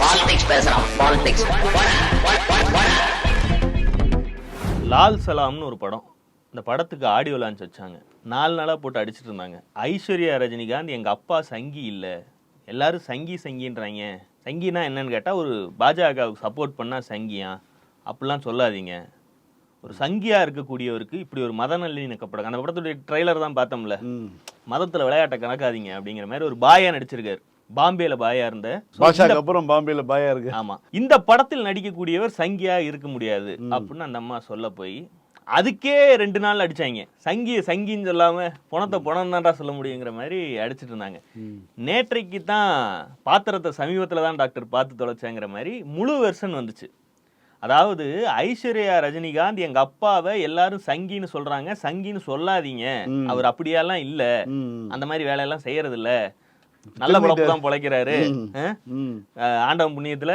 Politics பேசுறான் politics Lal சலாம்னு ஒரு படம். இந்த படத்துக்கு ஆடியோ லான்ச் வச்சாங்க. நாலு நாளாக போட்டு அடிச்சிட்டு இருந்தாங்க. ஐஸ்வர்யா ரஜினிகாந்த் எங்கள் அப்பா சங்கி இல்லை. எல்லாரும் சங்கி சங்கின்றாங்க. சங்கினா என்னன்னு கேட்டால் ஒரு பாஜகவுக்கு சப்போர்ட் பண்ணால் சங்கியா? அப்படிலாம் சொல்லாதீங்க. ஒரு சங்கியா இருக்கக்கூடியவருக்கு இப்படி ஒரு மத நல்லிணக்க படம் அந்த படத்துடைய ட்ரைலர் தான் பார்த்தோம்ல. மதத்தில் விளையாட்டை கணக்காதீங்க அப்படிங்கிற மாதிரி ஒரு பாயா நடிச்சிருக்காரு. பாம்பேல பாயா இருந்த. பாஷாக்கு அப்புறம் பாம்பேல பாயா இருக்கு. ஆமா. இந்த படத்தில் நடிக்கக்கூடியவர் சங்கியா இருக்க முடியாது அப்படின்னு அந்த அம்மா சொல்ல போய் அதுக்கே ரெண்டு நாள் அடிச்சாங்க. சங்கி சங்கின்னு சொல்லாம பணத்தை பணம் தான்டா சொல்ல முடியுங்கிற மாதிரி அடிச்சிட்டு இருந்தாங்க. நேற்றைக்கு தான் பாத்திரத்தை சமீபத்துல தான் டாக்டர் பார்த்து தொலைச்சாங்கிற மாதிரி முழு வெர்ஷன் வந்துச்சு. அதாவது ஐஸ்வர்யா ரஜினிகாந்த் எங்க அப்பாவை எல்லாரும் சங்கின்னு சொல்றாங்க. சங்கின்னு சொல்லாதீங்க. அவர் அப்படியெல்லாம் இல்ல. அந்த மாதிரி வேலையெல்லாம் செய்யறது இல்ல நல்ல பொழப்பு தான் பொழைக்கிறாரு. ஆண்டவன் புண்ணியத்துல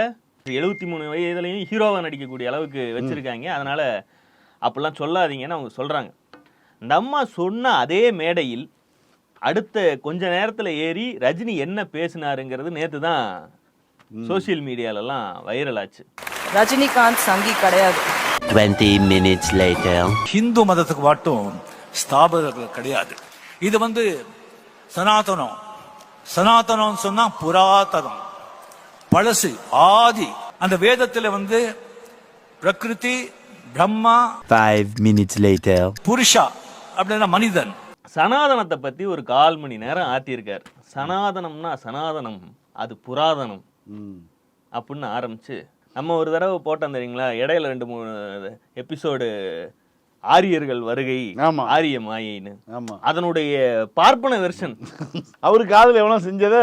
எழுபத்தி மூணு வயதுலையும் ஹீரோவா நடிக்கக்கூடிய அளவுக்கு வச்சிருக்காங்க. அதனால அப்படிலாம் சொல்லாதீங்கன்னு அவங்க சொல்றாங்க. இந்த அம்மா சொன்ன அதே மேடையில் அடுத்த கொஞ்ச நேரத்துல ஏறி ரஜினி என்ன பேசினாருங்கிறது நேத்து தான் சோசியல் மீடியாலலாம் வைரல் ஆச்சு. ரஜினிகாந்த் சங்கி கிடையாது. 20 minutes later. ஹிந்து மதத்துக்கு மட்டும் ஸ்தாபகர்கள் கிடையாது. இது வந்து சனாதனம். சனாதனம் சொன்னா புராதனம். பழசு ஆதி. அந்த வேதத்துல வந்து பிரகிருதி பிரம்மா 5 minutes later. புருஷா அப்படின்னா மனிதன். சனாதனத்தை பத்தி ஒரு கால் மணி நேரம் ஆத்தியிருக்கார் சனாதனம்னா சனாதனம் அது புராதனம். ம். அப்படின்னு ஆரம்பிச்சு நம்ம ஒரு தடவை போட்டோம் தெரியுங்களா? இடையில ரெண்டு மூணு எபிசோடு ஆரியர்கள் வருகை ஆமா. ஆரிய மாயைன்னு. ஆமா. அதனுடைய பார்ப்பன வெர்ஷன் அவரு காதுல எவனோ செஞ்சதை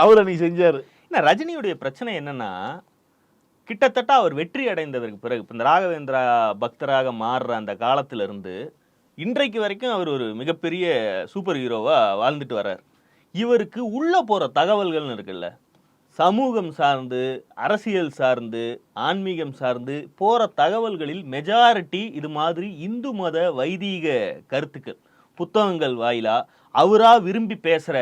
அவர் அன்னைக்கு செஞ்சாரு. என்ன ரஜினியுடைய பிரச்சனை என்னன்னா கிட்டத்தட்ட அவர் வெற்றி அடைந்ததற்கு பிறகு இந்த ராகவேந்திரா பக்தராக மாறுற அந்த காலத்துல இருந்து இன்றைக்கு வரைக்கும் அவர் ஒரு மிகப்பெரிய சூப்பர் ஹீரோவா வாழ்ந்துட்டு வர்றார். இவருக்கு உள்ள போற தகவல்கள்னு இருக்குல்ல சமூகம் சார்ந்து அரசியல் சார்ந்து ஆன்மீகம் சார்ந்து போற தகவல்களில் மெஜாரிட்டி இது மாதிரி இந்து மத வைதீக கருத்துக்கள் புத்தகங்கள் வாயிலா அவரா விரும்பி பேசுற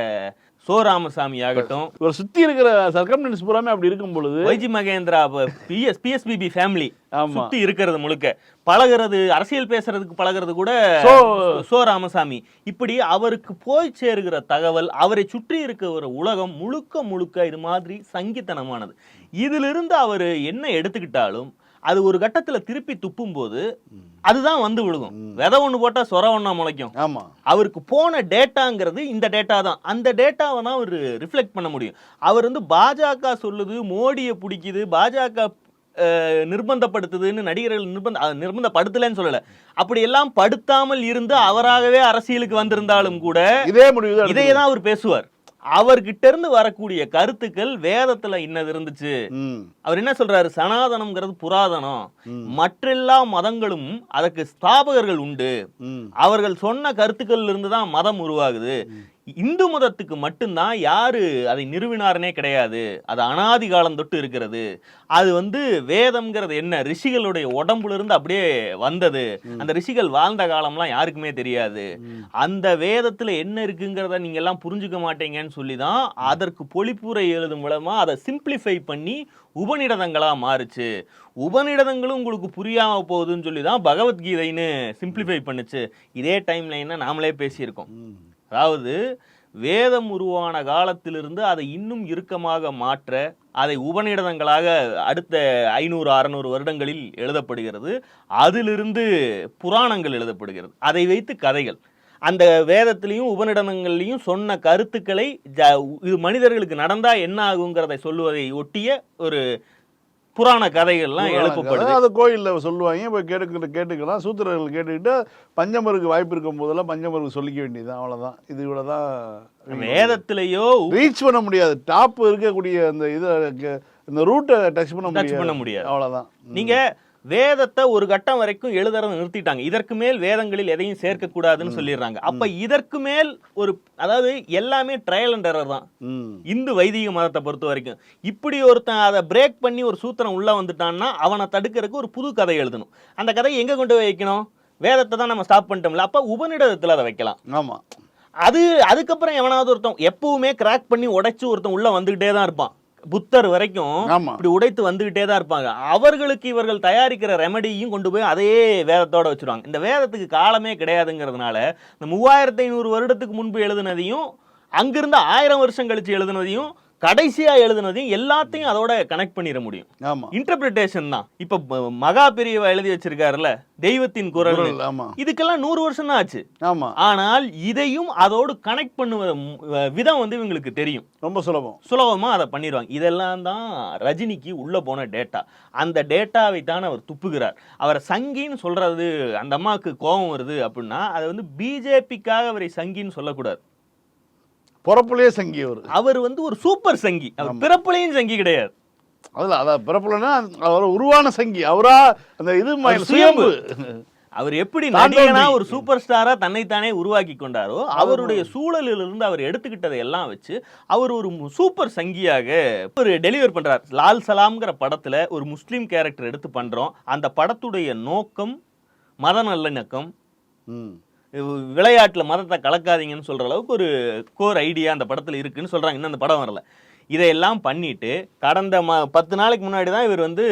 சோ ராமசாமி ஆகட்டும் இவர் சுத்தி இருக்கிற சர்க்கம்டன்ஸ் பூராமே அப்படி இருக்கும் பொழுது Y G Mahendra PS PSBB family. சுத்தி இருக்கிறது முழுக்க. பழகிறது அரசியல் பேசுறதுக்கு பழகிறது கூட சோ- ராமசாமி இப்படி அவருக்கு போய் சேருகிற தகவல் அவரை சுற்றி இருக்கிற உலகம் முழுக்க முழுக்க இது மாதிரி சங்கித்தனமானது. இதிலிருந்து அவர் என்ன எடுத்துக்கிட்டாலும் அது ஒரு கட்டத்துல திருப்பி துப்பும் போது அதுதான் வந்து விழுகும். விதை ஒண்ணு போட்டா சொர ஒண்ணா முளைக்கும். ஆமா. அவருக்கு போன டேட்டாங்கிறது இந்த டேட்டா தான். அந்த டேட்டாவை தான் அவர் ரிஃப்ளெக்ட் பண்ண முடியும். அவர் வந்து பாஜக சொல்லுது மோடியை பிடிக்குது பாஜக நிர்பந்தப்படுத்துதுன்னு நடிகர்கள் நிர்பந்த நிர்பந்தப்படுத்தலைன்னு சொல்லல. அப்படி எல்லாம் படுத்தாமல் இருந்து அவராகவே அரசியலுக்கு வந்திருந்தாலும் கூட இதே முடிவு இதையே தான் அவர் பேசுவார். அவர்கிட்ட இருந்து வரக்கூடிய கருத்துக்கள் வேதத்துல இன்னது இருந்துச்சு. அவர் என்ன சொல்றாரு? சனாதனம்ங்கிறது புராதனம். மற்றெல்லா மதங்களும் அதற்கு ஸ்தாபகர்கள் உண்டு. அவர்கள் சொன்ன கருத்துக்கள் இருந்து தான் மதம் உருவாகுது. இந்து மதத்துக்கு மட்டும்தான் யாரு அதை நிறுவினார்னே கிடையாது. அது அனாதி காலம் தொட்டு இருக்கிறது. அது வந்து வேதம்ங்கிறது என்ன? ரிஷிகளுடைய உடம்புல இருந்து அப்படியே வந்தது. அந்த ரிஷிகள் வாழ்ந்த காலம்லாம் யாருக்குமே தெரியாது. அந்த வேதத்துல என்ன இருக்குங்கிறத நீங்க எல்லாம் புரிஞ்சுக்க மாட்டீங்கன்னு சொல்லி தான் அதற்கு பொழிப்புரை எழுதும் மூலமா அதை சிம்பிளிஃபை பண்ணி உபநிடதங்களா மாறுச்சு. உபநிடதங்களும் உங்களுக்கு புரியாம போகுதுன்னு சொல்லி தான் பகவத்கீதைன்னு சிம்பிளிஃபை பண்ணுச்சு. இதே டைம் லைனை நாமளே பேசியிருக்கோம். அதாவது வேதம் உருவான காலத்திலிருந்து அதை இன்னும் இறுக்கமாக மாற்ற அதை உபநிடதங்களாக அடுத்த ஐநூறு அறநூறு வருடங்களில் எழுதப்படுகிறது. அதிலிருந்து புராணங்கள் எழுதப்படுகிறது. அதை வைத்து கதைகள். அந்த வேதத்திலையும் உபநிடதங்கள்லையும் சொன்ன கருத்துக்களை ஜ- இது மனிதர்களுக்கு நடந்தால் என்ன ஆகுங்கிறதை சொல்லுவதை ஒட்டிய ஒரு புராண கதைகள்லாம் எழுப்பப்படுது. அது கோயில்ல சொல்லுவாங்க. போய் கேட்டுக்கிட்டு கேட்டுக்கலாம். சூத்திரர்கள் கேட்டுக்கிட்டு பஞ்சமருக்கு வாய்ப்பு இருக்கும் போதெல்லாம் பஞ்சமருக்கு சொல்லிக்க வேண்டியதுதான் அவ்வளவுதான். இது இவ்வளவுதான் வேதத்திலேயோ ரீச் பண்ண முடியாது. டாப் இருக்கக்கூடிய அந்த இதை இந்த ரூட்டை டச் பண்ண முடியாது. பண்ண முடியாது. அவ்வளவுதான். நீங்க வேதத்தை ஒரு கட்டம் வரைக்கும் எழுதுறத நிறுத்திட்டாங்க. இதற்கு மேல் வேதங்களில் எதையும் சேர்க்க கூடாதுன்னு சொல்லிடுறாங்க. அப்ப இதற்கு மேல் ஒரு அதாவது எல்லாமே ட்ரையல் அண்ட் எரர் தான். இந்து வைதிக மதத்தை பொறுத்த வரைக்கும். இப்படி ஒருத்தன் அதை பிரேக் பண்ணி ஒரு சூத்திரம் உள்ள வந்துட்டான்னா அவனை தடுக்கிறதுக்கு ஒரு புது கதை எழுதணும். அந்த கதையை எங்க கொண்டு போய் வைக்கணும்? வேதத்தை தான் நம்ம ஸ்டாப் பண்ணிட்டோம்ல அப்ப உபநிடதத்துல அதை வைக்கலாம். ஆமா. அது அதுக்கப்புறம் எவனாவது ஒருத்தன் எப்பவுமே கிராக் பண்ணி உடைச்சு ஒருத்தன் உள்ள வந்துகிட்டே தான் இருப்பான். புத்தர் வரைக்கும். இப்படி உடைத்து வந்துகிட்டே தான் இருப்பாங்க அவர்களுக்கு இவர்கள் தயாரிக்கிற ரெமடியும் கொண்டு போய் அதே வேதத்தோட வச்சிருவாங்க இந்த வேதத்துக்கு காலமே கிடையாதுங்கிறதுனால இந்த மூவாயிரத்தி ஐநூறு வருடத்துக்கு முன்பு எழுதுனதையும் அங்கிருந்து ஆயிரம் வருஷம் கழிச்சு எழுதுனதையும் கடைசியா எழுதுனதையும் எல்லாத்தையும் அதோட கனெக்ட் பண்ணிட முடியும். ஆமா. இன்டர்பிரிட்டேஷன் தான். இப்ப மகா பெரியவா எழுதி வச்சிருக்காருல்ல தெய்வத்தின் குரல் இதுக்கெல்லாம் நூறு வருஷம் தான் ஆச்சு. ஆமா. ஆனால் இதையும் அதோடு கனெக்ட் பண்ணுவ விதம் வந்து இவங்களுக்கு தெரியும். ரொம்ப சுலபம். சுலபமா அதை பண்ணிடுவாங்க. இதெல்லாம் தான் ரஜினிக்கு உள்ள போன டேட்டா அந்த டேட்டாவை தான் அவர் துப்புகிறார். அவரை சங்கின்னு சொல்றது அந்த அம்மாவுக்கு கோபம் வருது அப்படின்னா அதை வந்து பிஜேபிக்காக அவரை சங்கின்னு சொல்லக்கூடாது. பிறப்புலயே சங்கி அவர் அவர் வந்து ஒரு சூப்பர் சங்கி. அவர் பிறப்புலையும் சங்கி கிடையாது. அதுல அதான் பிறப்புலன்னா அவர் உருவான சங்கி. அவரா அந்த இது சுயம்பு. அவர் எப்படி. நடிகனா ஒரு சூப்பர் ஸ்டாரா தன்னைத்தானே உருவாக்கி கொண்டாரோ அவருடைய சூழலிலிருந்து அவர் எடுத்துக்கிட்டதை எல்லாம் வச்சு அவர் ஒரு சூப்பர் சங்கியாக ஒரு டெலிவர் பண்றார். லால் சலாம்ங்கிற படத்துல ஒரு முஸ்லீம் கேரக்டர் எடுத்து பண்றோம். அந்த படத்துடைய நோக்கம் மத நல்லிணக்கம். ம். விளையாட்டுல மதத்தை கலக்காதீங்கன்னு சொல்ற அளவுக்கு ஒரு கோர் ஐடியா அந்த படத்துல இருக்குன்னு சொல்றாங்க. இன்னும் அந்த படம் வரல. இதையெல்லாம் பண்ணிட்டு கடந்த ம பத்து நாளைக்கு முன்னாடி தான் இவர் வந்து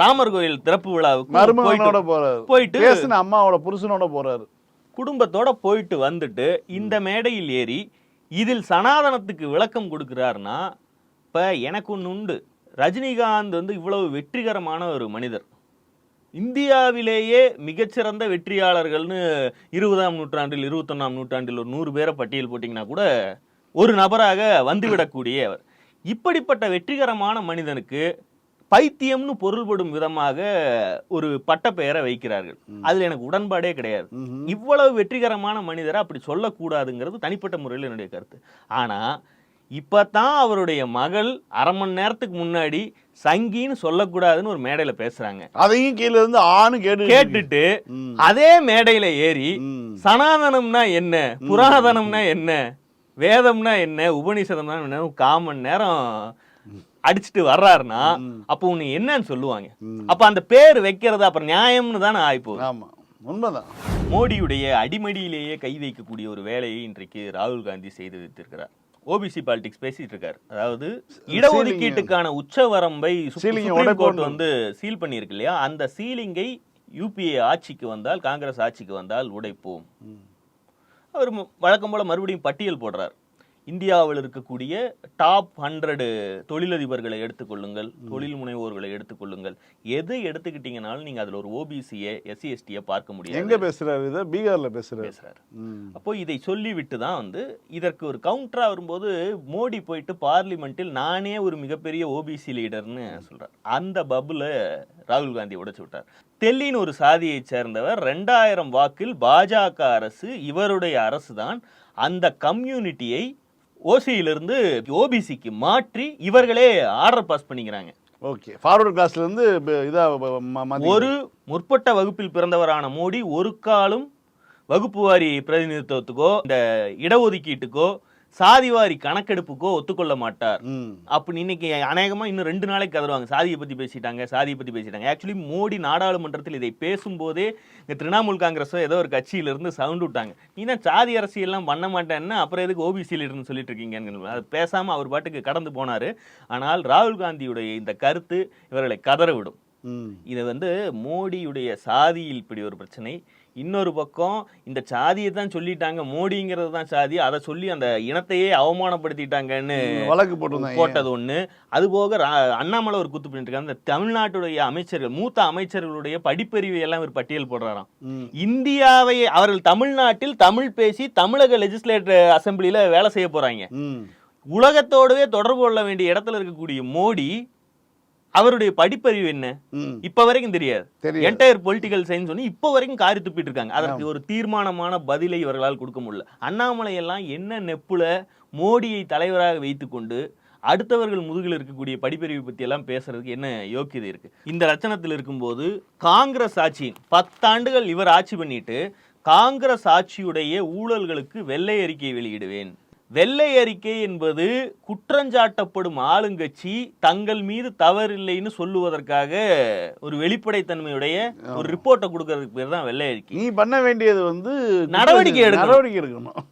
ராமர் கோயில் திறப்பு விழாவுக்கு போறாரு. போயிட்டு பேசின அம்மாவோட புருஷனோட போறாரு. குடும்பத்தோட போயிட்டு வந்துட்டு இந்த மேடையில் ஏறி இதில் சனாதனத்துக்கு விளக்கம் கொடுக்கிறாருன்னா இப்ப எனக்கு ஒன்று உண்டு. ரஜினிகாந்த் வந்து இவ்வளவு வெற்றிகரமான ஒரு மனிதர். இந்தியாவிலேயே மிகச்சிறந்த வெற்றியாளர்கள்னு இருபதாம் நூற்றாண்டில் இருபத்தொன்னாம் நூற்றாண்டில் ஒரு நூறு பேரை பட்டியல் போட்டிங்கன்னா கூட ஒரு நபராக வந்துவிடக்கூடிய அவர். இப்படிப்பட்ட வெற்றிகரமான மனிதனுக்கு பைத்தியம்னு பொருள்படும் விதமாக ஒரு பட்டப்பெயரை வைக்கிறார்கள். அதுல எனக்கு உடன்பாடே கிடையாது. இவ்வளவு வெற்றிகரமான மனிதரை அப்படி சொல்லக்கூடாதுங்கிறது தனிப்பட்ட முறையில் என்னுடைய கருத்து. ஆனா இப்பதான் அவருடைய மகள் அரை மணி நேரத்துக்கு முன்னாடி சங்கின்னு சொல்லக்கூடாதுன்னு ஒரு மேடையில பேசுறாங்க. அதையும் கீழ இருந்து ஆணு கேட்டு கேட்டுட்டு. அதே மேடையில ஏறி. சனாதனம்னா என்ன புராதனம்னா என்ன வேதம்னா என்ன உபநிஷதம்னா என்ன கால் மணி நேரம் அடிச்சுட்டு வர்றாருன்னா அப்போ உன்னை என்னன்னு சொல்லுவாங்க. அப்ப அந்த பேர் வைக்கிறது அப்புறம் நியாயம்னு தானே ஆயிப்போகுது. ஆமா உண்மைதான். மோடியுடைய அடிமடியிலேயே கை வைக்கக்கூடிய ஒரு வேலையை இன்றைக்கு ராகுல் காந்தி செய்து வைத்திருக்கிறார். ஓபிசி பாலிடிக்ஸ் பேசிட்டு இருக்காரு. அதாவது இடஒதுக்கீட்டுக்கான உச்சவரம்பை சுப்ரீம் கோர்ட். வந்து சீல் பண்ணியிருக்கு இல்லையா? அந்த சீலிங்கை யூபிஏ ஆட்சிக்கு வந்தால் காங்கிரஸ் ஆட்சிக்கு வந்தால் உடைப்போம். அவர் வழக்கம் போல மறுபடியும் பட்டியல் போடுறார். இந்தியாவில் இருக்கக்கூடிய டாப் ஹண்ட்ரடு தொழிலதிபர்களை எடுத்துக்கொள்ளுங்கள் தொழில் முனைவோர்களை எடுத்துக்கொள்ளுங்கள். எதை எடுத்துக்கிட்டீங்கனாலும் நீங்க அதுல ஒரு ஓபிசியை எஸ்சி எஸ்டியை பார்க்க எங்க முடியாது பேசுறாரு இத? பீகார்ல பேசுறாரு. ம். அப்போ இதை சொல்லிவிட்டு தான் வந்து இதற்கு ஒரு கவுண்டரா வரும்போது மோடி போயிட்டு பார்லிமெண்ட்டில் நானே ஒரு மிகப்பெரிய ஓபிசி லீடர்னு சொல்றார். அந்த பபுல ராகுல் காந்தி உடைச்சு விட்டார். தெல்லின்னு ஒரு சாதியைச் சேர்ந்தவர் ரெண்டாயிரம் வாக்கில் பாஜக அரசு இவருடைய அரசு தான் அந்த கம்யூனிட்டியை ஓசியிலிருந்து ஓபிசிக்கு மாற்றி இவர்களே ஆர்டர் பாஸ் பண்ணிக்கிறாங்க. ஓகே ஃபார்வர்ட் கிளாஸ்ல இருந்து ப- இதா ப- ம- மாத்தி- ஒரு முற்பட்ட வகுப்பில் பிறந்தவரான மோடி ஒரு காலும் வகுப்பு வாரி பிரதிநிதித்துவத்துக்கோ இந்த இடஒதுக்கீட்டுக்கோ சாதிவாரி கணக்கெடுப்புக்கோ ஒத்துக்கொள்ள மாட்டார். ம். அப்படி இன்னைக்கு அநேகமா இன்னும் ரெண்டு நாளைக்கு கதறுவாங்க சாதியை பத்தி பேசிட்டாங்க சாதியை பத்தி பேசிட்டாங்க. ஆக்சுவலி மோடி நாடாளுமன்றத்தில் இதை பேசும்போதே இந்த திரிணாமுல் காங்கிரஸோ ஏதோ ஒரு கட்சியில இருந்து சவுண்ட் விட்டாங்க. நீ தான் சாதி அரசியல்லாம் பண்ண மாட்டேன்னா அப்புறம் எதுக்கு ஓபிசியில் இருந்து சொல்லிட்டு இருக்கீங்கன்னு அது பேசாம அவர் பாட்டுக்கு கடந்து போனாரு. ஆனால் ராகுல் காந்தியுடைய இந்த கருத்து இவர்களை கதற விடும். இது வந்து மோடியுடைய சாதியில் இப்படி ஒரு பிரச்சனை. இன்னொரு பக்கம் இந்த சாதியை தான் சொல்லிட்டாங்க மோடிங்கிறது தான் சாதி அதை சொல்லி அந்த இனத்தையே அவமானப்படுத்திட்டாங்கன்னு வழக்கு போட்டிருந்தாங்க போட்டது ஒண்ணு. அதுபோக அண்ணாமலை ஒரு குத்து பண்ணிட்டு இருக்காங்க இந்த தமிழ்நாட்டுடைய அமைச்சர்கள் மூத்த அமைச்சர்களுடைய படிப்பறிவை எல்லாம் ஒரு பட்டியல் போடுறாராம். இந்தியாவை அவர்கள் தமிழ்நாட்டில் தமிழ் பேசி தமிழக லெஜிஸ்லேட்டர் அசெம்பிளில வேலை செய்ய போறாங்க. ம். உலகத்தோடவே தொடர்பு கொள்ள வேண்டிய இடத்துல இருக்கக்கூடிய மோடி அவருடைய படிப்பறிவு என்ன. இப்ப வரைக்கும் தெரியாது. என்டையர் பொலிட்டிக்கல் சயின்ஸ் ஒன்று இப்ப வரைக்கும் காரி துப்பிட்டு இருக்காங்க. அதற்கு ஒரு தீர்மானமான பதிலை இவர்களால் கொடுக்க முடியல. அண்ணாமலை எல்லாம் என்ன நெப்புல மோடியை தலைவராக வைத்துக்கொண்டு அடுத்தவர்கள் முதுகில் இருக்கக்கூடிய படிப்பறிவு பத்தி எல்லாம் பேசுறதுக்கு என்ன யோக்கியதை இருக்கு? இந்த லட்சணத்தில் இருக்கும்போது காங்கிரஸ் ஆட்சி பத்தாண்டுகள் இவர் ஆட்சி பண்ணிட்டு காங்கிரஸ் ஆட்சியுடைய ஊழல்களுக்கு வெள்ளை அறிக்கை வெளியிடுவேன். வெள்ளை அறிக்கை என்பது குற்றஞ்சாட்டப்படும் ஆளுங்கட்சி தங்கள் மீது தவறில்லைன்னு சொல்லுவதற்காக ஒரு வெளிப்படைத்தன்மையுடைய ஒரு ரிப்போர்ட்டை கொடுக்கறதுக்கு பேர் தான் வெள்ளை அறிக்கை. நீ பண்ண வேண்டியது வந்து நடவடிக்கை எடுக்கணும். நடவடிக்கை எடுக்கணும்.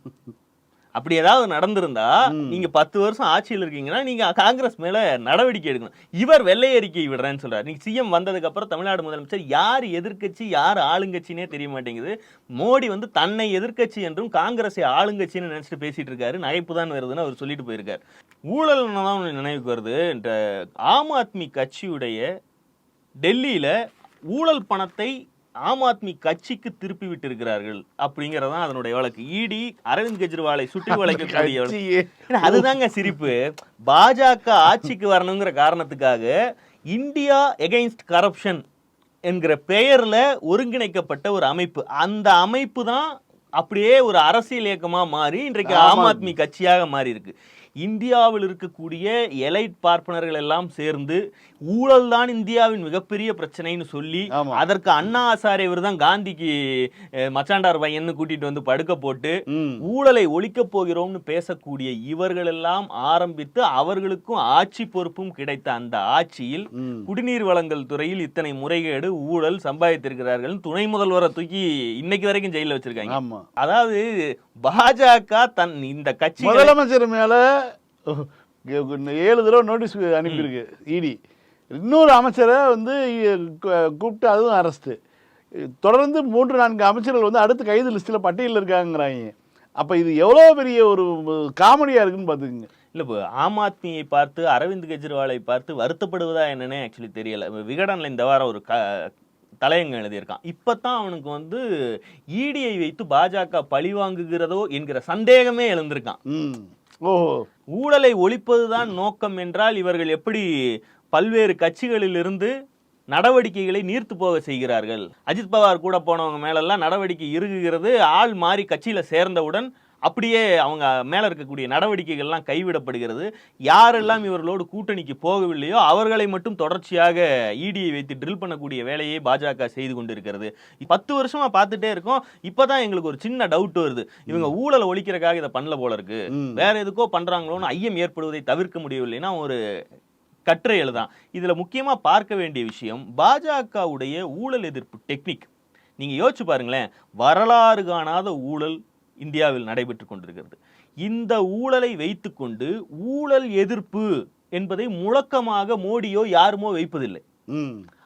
அப்படி ஏதாவது நடந்திருந்தா நீங்க பத்து வருஷம் ஆட்சியில் இருக்கீங்கன்னா நீங்க காங்கிரஸ் மேல நடவடிக்கை எடுக்கணும். இவர் வெள்ளை அறிக்கை விடுறேன்னு சொல்றாரு. நீங்க சிஎம் வந்ததுக்கு அப்புறம் தமிழ்நாடு முதலமைச்சர் யார் எதிர்க்கட்சி யார் ஆளுங்கட்சினே தெரிய மாட்டேங்குது. மோடி வந்து தன்னை எதிர்க்கட்சி என்றும் காங்கிரஸை ஆளுங்கட்சின்னு நினைச்சிட்டு பேசிட்டு இருக்காரு. நகைப்பு தான் வருதுன்னு அவர் சொல்லிட்டு போயிருக்காரு. ஊழல் தான் நினைவுக்கு வருது? ஆம் ஆத்மி கட்சியுடைய டெல்லியில ஊழல் பணத்தை ஆம் ஆத்மி கட்சிக்கு திருப்பி விட்டிருக்கிறார்கள் அப்படிங்கறதான் அதனுடைய வழக்கு. இடி அரவிந்த் கெஜ்ரிவாலை சுற்றி வளைக்கக்கூடிய அதுதாங்க சிரிப்பு. பாஜக ஆட்சிக்கு வரணுங்கிற காரணத்துக்காக இந்தியா எகெயின்ஸ்ட் கரப்ஷன் என்கிற பெயர்ல ஒருங்கிணைக்கப்பட்ட ஒரு அமைப்பு. அந்த அமைப்பு தான் அப்படியே ஒரு அரசியல் இயக்கமா மாறி இன்றைக்கு ஆம் ஆத்மி. கட்சியாக மாறி இருக்கு இந்தியாவில் இருக்கக்கூடிய எலைட் பார்ப்பனர்கள் எல்லாம் சேர்ந்து ஊழல் தான் இந்தியாவின் மிகப்பெரிய பிரச்சனைன்னு சொல்லி. அதற்கு அண்ணா ஹசாரே இவர் தான் காந்திக்கு மச்சாண்டார் பையன்னு கூட்டிட்டு வந்து படுக்க போட்டு. ஊழலை ஒழிக்கப் போகிறோம்னு பேசக்கூடிய இவர்கள் எல்லாம் ஆரம்பித்து அவர்களுக்கும் ஆட்சி பொறுப்பும் கிடைத்த அந்த ஆட்சியில். குடிநீர் வழங்கல் துறையில் இத்தனை முறைகேடு ஊழல் சம்பாதித்திருக்கிறார்கள் துணை முதல்வரை தூக்கி இன்னைக்கு வரைக்கும் ஜெயில வச்சிருக்காங்க அதாவது பாஜக தன் இந்த கட்சி முதலமைச்சர் மேல ஏழு தடவை நோட்டீஸ் அனுப்பியிருக்கு இடி இன்னொரு அமைச்சரை வந்து கூப்பிட்டு அதுவும் அரெஸ்ட் தொடர்ந்து மூன்று நான்கு அமைச்சர்கள் வந்து அடுத்த கைது லிஸ்ட்டில் பட்டியலில் இருக்காங்கிறாங்க. அப்போ இது எவ்வளோ பெரிய ஒரு காமெடியாக இருக்குன்னு பார்த்துக்குங்க. இல்ல இப்போ ஆம் ஆத்மியை பார்த்து அரவிந்த் கெஜ்ரிவாலை பார்த்து வருத்தப்படுவதா என்னன்னே ஆக்சுவலி தெரியல. இப்ப விகடன்ல இந்த வாரம் ஒரு க தலையங்கம் எழுதியிருக்கான். இப்பதான் அவனுக்கு வந்து ஈடியை வைத்து பாஜக பழி வாங்குகிறதோ என்கிற சந்தேகமே எழுந்திருக்கான். ஓஹோ. ஊழலை ஒழிப்பதுதான் நோக்கம் என்றால் இவர்கள் எப்படி பல்வேறு கட்சிகளிலிருந்து நடவடிக்கைகளை நீர்த்து போக செய்கிறார்கள். அஜித் பவார் கூட போனவங்க மேலெல்லாம் நடவடிக்கை இறுகுகிறது. ஆள் மாறி கட்சியில சேர்ந்தவுடன் அப்படியே அவங்க மேல இருக்கக்கூடிய நடவடிக்கைகள்லாம் கைவிடப்படுகிறது. யாரெல்லாம் இவர்களோடு கூட்டணிக்கு போகவில்லையோ அவர்களை மட்டும் தொடர்ச்சியாக இடியை வைத்து ட்ரில் பண்ணக்கூடிய வேலையை பாஜக செய்து கொண்டிருக்கிறது. பத்து வருஷமா பார்த்துட்டே இருக்கோம். இப்பதான் எங்களுக்கு ஒரு சின்ன டவுட் வருது. இவங்க ஊழலை ஒழிக்கிறதுக்காக இதை பண்ணல போல இருக்கு. வேற எதுக்கோ பண்றாங்களோன்னு ஐயம் ஏற்படுவதை தவிர்க்க முடியவில்லைன்னா ஒரு கட்டுரை எழுதான். இதில் முக்கியமாக பார்க்க வேண்டிய விஷயம் பாஜகவுடைய ஊழல் எதிர்ப்பு டெக்னிக் நீங்கள் யோசிச்சு பாருங்களேன் வரலாறு காணாத ஊழல் இந்தியாவில் நடைபெற்று கொண்டிருக்கிறது. இந்த ஊழலை வைத்துக்கொண்டு ஊழல் எதிர்ப்பு என்பதை முழக்கமாக மோடியோ யாருமோ வைப்பதில்லை.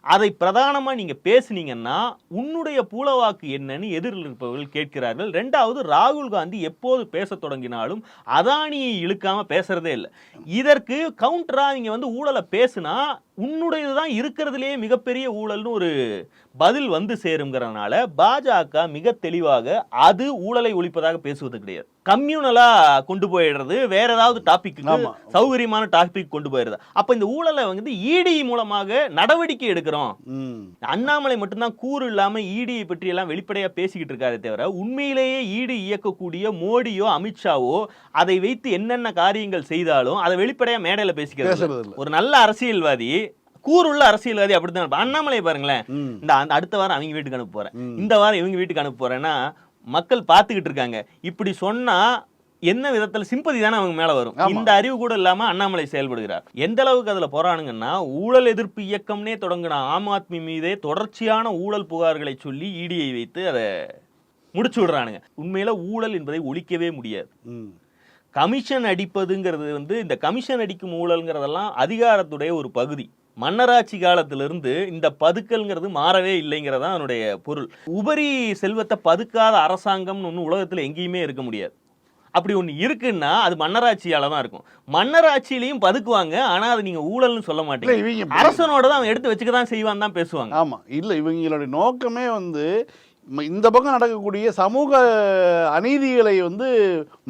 அதை பிரதானமாக நீங்கள் பேசுனீங்கன்னா உன்னுடைய பூலவாக்கு என்னன்னு எதிரில் இருப்பவர்கள் கேட்கிறார்கள். ரெண்டாவது ராகுல் காந்தி எப்போது பேசத் தொடங்கினாலும் அதானியை இழுக்காமல் பேசுகிறதே இல்லை. இதற்கு கவுண்டராக இங்கே வந்து ஊழலை பேசுனா உன்னுடையதுதான் இருக்கிறதுலே மிகப்பெரிய ஊழல்னு ஒரு பதில் வந்து சேருங்கிறதுனால பாஜக மிக தெளிவாக அது ஊழலை ஒழிப்பதாக பேசுவது கிடையாது. கம்யூனலா கொண்டு போயிடுறது வேற ஏதாவது டாபிக். சௌகரியமான டாபிக் கொண்டு போயிடுறது. அப்ப இந்த ஊழலை வந்து இடி மூலமாக நடவடிக்கை எடுக்கிறோம். அண்ணாமலை மட்டும்தான் கூறு இல்லாம ஈடியை பற்றி எல்லாம் வெளிப்படையா பேசிக்கிட்டு இருக்காரே தவிர உண்மையிலேயே ஈடு இயக்கக்கூடிய மோடியோ அமித்ஷாவோ அதை வைத்து என்னென்ன காரியங்கள் செய்தாலும் அதை வெளிப்படையா மேடையில பேசிக்கிறது. ஒரு நல்ல அரசியல்வாதி கூறுள்ள அரசியல்வாதி அப்படித்தான். அண்ணாமலை பாருங்களேன். இந்த அடுத்த வாரம் அவங்க வீட்டுக்கு அனுப்ப போறேன். இந்த வாரம் இவங்க வீட்டுக்கு அனுப்ப போறேன்னா மக்கள் பார்த்துக்கிட்டு இருக்காங்க. இப்படி சொன்னா என்ன விதத்துல சிம்பதி தானே அவங்க மேல வரும். இந்த அறிவு கூட இல்லாம அண்ணாமலை செயல்படுகிறார். எந்த அளவுக்கு அதுல போறானுங்கன்னா ஊழல் எதிர்ப்பு இயக்கம்னே தொடங்கின ஆம் ஆத்மி மீதே தொடர்ச்சியான ஊழல் புகார்களை சொல்லி இடியை வைத்து அதை முடிச்சு விடுறானுங்க. உண்மையில ஊழல் என்பதை ஒழிக்கவே முடியாது. கமிஷன் அடிப்பதுங்கிறது வந்து இந்த கமிஷன் அடிக்கும் ஊழல்ங்கிறதெல்லாம் அதிகாரத்துடைய ஒரு பகுதி. மன்னராட்சி காலத்திலிருந்து இந்த பதுக்கல்ங்கிறது மாறவே இல்லைங்கிறது தான் அதனுடைய பொருள். உபரி செல்வத்தை பதுக்காத அரசாங்கம்னு ஒன்று உலகத்தில் எங்கேயுமே இருக்க முடியாது. அப்படி ஒன்று இருக்குன்னா அது மன்னராட்சியால தான் இருக்கும். மன்னராட்சியிலையும் பதுக்குவாங்க ஆனா அது நீங்க ஊழல்னு சொல்ல மாட்டீங்க. அரசனோட தான் அவன் எடுத்து வச்சுக்க தான் செய்வான் தான் பேசுவாங்க. ஆமா இல்ல இவங்களுடைய நோக்கமே வந்து இந்த பக்கம் நடக்கக்கூடிய சமூக அநீதிகளை வந்து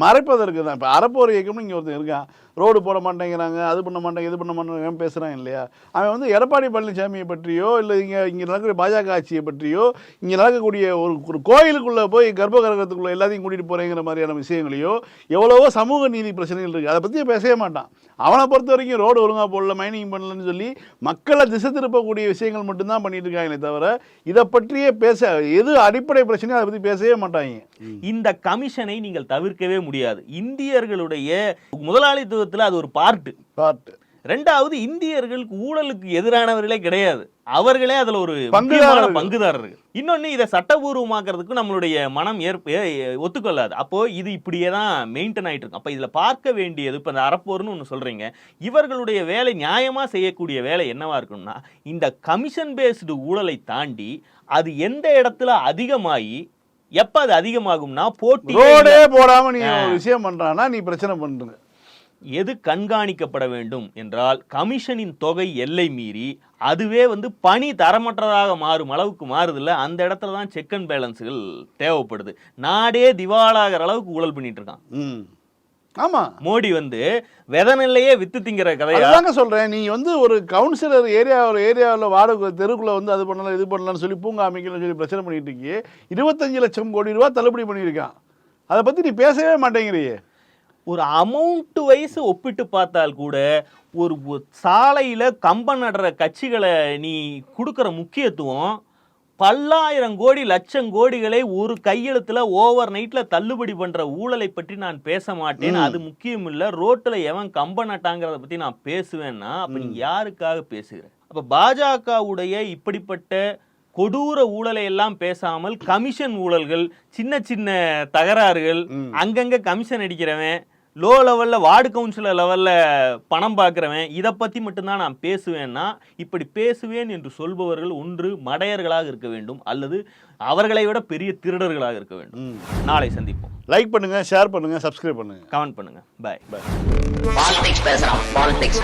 மறைப்பதற்கு தான். இப்போ அறப்போர் இயக்கம்னு இங்கே ஒருத்தன் இருக்கான். ரோடு போட மாட்டேங்கிறாங்க அது பண்ண மாட்டேங்க இது பண்ண மாட்டேங்க பேசுகிறான் இல்லையா? அவன் வந்து எடப்பாடி பழனிசாமியை பற்றியோ இல்லை இங்கே இங்கே நடக்கிற பாஜக ஆட்சியை பற்றியோ இங்கே நடக்கக்கூடிய ஒரு ஒரு கோயிலுக்குள்ளே போய் கர்ப்ப கிரகத்துக்குள்ளே எல்லாத்தையும் கூட்டிகிட்டு போகிறேங்கிற மாதிரியான விஷயங்களையோ எவ்வளவோ சமூக நீதி பிரச்சனைகள் இருக்குது அதை பற்றி பேசவே மாட்டான். அவனை பொறுத்த வரைக்கும் ரோடு ஒழுங்காக போடல மைனிங் பண்ணலன்னு சொல்லி மக்களை திசை திருப்பக்கூடிய விஷயங்கள் மட்டும்தான் பண்ணிட்டு இருக்காங்களே தவிர இதை பற்றியே பேச எது அடிப்படை பிரச்சனையோ அதை பற்றி பேசவே மாட்டாங்க. இந்த கமிஷனை நீங்கள் தவிர்க்கவே முடியாது. இந்தியர்களுடைய முதலாளித்துவத்துல அது ஒரு பார்ட்டு பார்ட் ரெண்டாவது இந்தியர்களுக்கு ஊழலுக்கு எதிரானவர்களே கிடையாது. அவர்களே அதுல ஒரு முக்கியமான பங்குதாரர்கள். இன்னொன்னு இதை சட்டபூர்வமாக்குறதுக்கு நம்மளுடைய மனம் ஏற்ப ஒத்துக்கொள்ளாது. அப்போ இது இப்படியே தான் மெயின்டைன் ஆயிட்டு இருக்கும் அப்ப இதுல பார்க்க வேண்டியது இப்ப இந்த அறப்போர்னு ஒன்று சொல்றீங்க. இவர்களுடைய வேலை நியாயமா செய்யக்கூடிய வேலை என்னவா இருக்கும்னா இந்த கமிஷன் பேஸ்டு ஊழலை தாண்டி அது எந்த இடத்துல அதிகமாகி எப்ப அது அதிகமாகும்னா போட்டி ரோடே போடாம நீ விஷயம் பண்றானா நீ பிரச்சனை பண்றீங்க எது கண்காணிக்கப்பட வேண்டும் என்றால் கமிஷனின் தொகை எல்லை மீறி அதுவே வந்து பணி தரமற்றதாக மாறும் அளவுக்கு மாறுதில்ல. அந்த இடத்துல தான் செக் அண்ட் பேலன்ஸுகள் தேவைப்படுது. நாடே திவாலாகிற அளவுக்கு ஊழல் பண்ணிட்டு இருக்கான். ஆமா. மோடி வந்து விதநிலையே வித்து திங்கிற கதையா? அதுதாங்க சொல்றேன். நீ வந்து ஒரு கவுன்சிலர் ஏரியா ஒரு ஏரியாவில் வாடகை தெருக்குள்ள வந்து அது பண்ணலாம் இது பண்ணலாம்னு சொல்லி பூங்கா அமைக்கணும்னு சொல்லி பிரச்சனை பண்ணிட்டு இருக்கியே இருபத்தஞ்சு லட்சம் கோடி ரூபா தள்ளுபடி பண்ணியிருக்கான். அதை பத்தி நீ பேசவே மாட்டேங்கிறியே. ஒரு அமௌண்ட் வைஸ் ஒப்பிட்டு பார்த்தால் கூட ஒரு சாலையில கம்பம் நடுற கட்சிகளை நீ கொடுக்கிற முக்கியத்துவம் பல்லாயிரம் கோடி லட்சம் கோடிகளை ஒரு கையெழுத்துல ஓவர் நைட்ல தள்ளுபடி பண்ற ஊழலை பற்றி நான் பேச மாட்டேன். அது முக்கியம் இல்ல. ரோட்ல எவன் கம்ப நட்டாங்கிறத பத்தி நான் பேசுவேன்னா அப்ப நீ யாருக்காக பேசுகிற? அப்ப பாஜகவுடைய இப்படிப்பட்ட கொடூர ஊழலை எல்லாம் பேசாமல் கமிஷன் ஊழல்கள் சின்ன சின்ன தகராறுகள் அங்கங்க கமிஷன் அடிக்கிறவன் லோ லெவல்ல வார்டு கவுன்சிலர் லெவல்ல பணம் பார்க்குறவன் இதை பத்தி மட்டும்தான் நான் பேசுவேன்னா இப்படி பேசுவேன் என்று சொல்பவர்கள் ஒன்று மடையர்களாக இருக்க வேண்டும் அல்லது அவர்களை விட பெரிய திருடர்களாக இருக்க வேண்டும். நாளை சந்திப்போம். லைக் பண்ணுங்க ஷேர் பண்ணுங்க சப்ஸ்கிரைப் பண்ணுங்க. கமெண்ட் பண்ணுங்க. பாய் பாலிடிக்ஸ் பாலிடிக்ஸ்